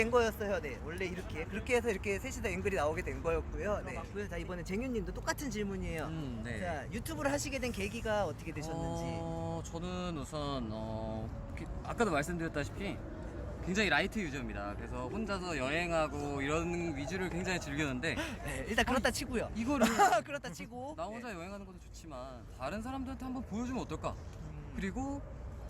된 거였어요. 네 원래 이렇게 그렇게 해서 이렇게 셋이서 앵글이 나오게 된 거였고요. 네 맞고요. 자 이번에 쟁윤 님도 똑같은 질문이에요. 음, 네. 자 유튜브를 하시게 된 계기가 어떻게 되셨는지. 어, 저는 우선 어, 기- 아까도 말씀드렸다시피 굉장히 라이트 유저입니다. 그래서 혼자서 여행하고 이런 위주를 굉장히 즐기는데 네 일단 그렇다 치고요. 이거를 그렇다 치고 나 혼자 네. 여행하는 것도 좋지만 다른 사람들한테 한번 보여주면 어떨까? 음. 그리고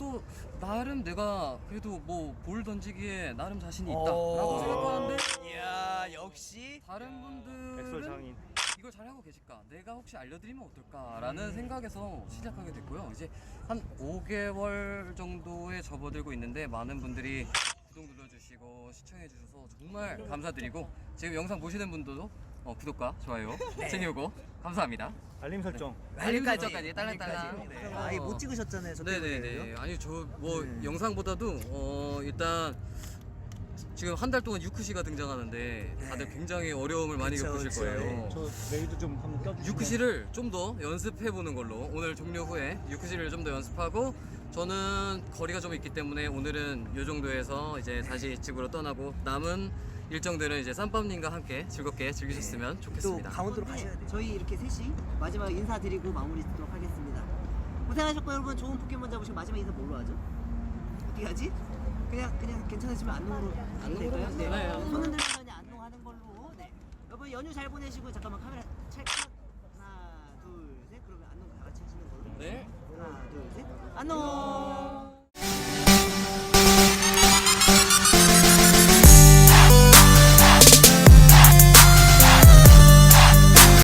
또 나름 내가 그래도 뭐 볼 던지기에 나름 자신이 어. 있다라고 생각하는데 이야 역시 다른 분들은 이걸 잘하고 계실까? 내가 혹시 알려드리면 어떨까라는 음. 생각에서 시작하게 됐고요. 이제 한 5개월 정도에 접어들고 있는데 많은 분들이 구독 눌러주시고 시청해주셔서 정말 감사드리고 지금 영상 보시는 분들도 어, 구독과 좋아요 챙겨고 감사합니다. 알림 설정 알림 설정까지 딸랑딸랑. 네. 아 이거 못 찍으셨잖아요. 저 네네네. 때문에요. 아니 저뭐 네. 영상보다도 어 일단 지금 한 달 동안 유크 씨가 등장하는데 다들 네. 굉장히 어려움을 많이 그쵸, 겪으실 그쵸. 거예요. 네. 저 메이드 좀 한번 껴주시면 유크 씨를 좀 더 연습해 보는 걸로 오늘 종료 후에 유크 씨를 좀 더 연습하고 저는 거리가 좀 있기 때문에 오늘은 요 정도에서 이제 다시 집으로 떠나고 남은 일정들은 이제 쌈밥님과 함께 즐겁게 즐기셨으면 또 좋겠습니다. 강원도로 가셔야 돼요. 저희 이렇게 셋이 마지막 인사드리고 마무리 짓도록 하겠습니다. 고생하셨고 여러분 좋은 포켓몬 잡으시고 마지막 인사 뭘로 하죠? 어떻게 하지? 그냥 그냥 괜찮으시면 안농으로 안 될까요? 네. 네. 손 흔들면 그냥 안농하는 걸로. 네. 여러분 연휴 잘 보내시고 잠깐만 카메라 찰칵 하나 둘 셋 그러면 안농 다 같이 하시는 걸로. 네. 하나 둘 셋. 안녕.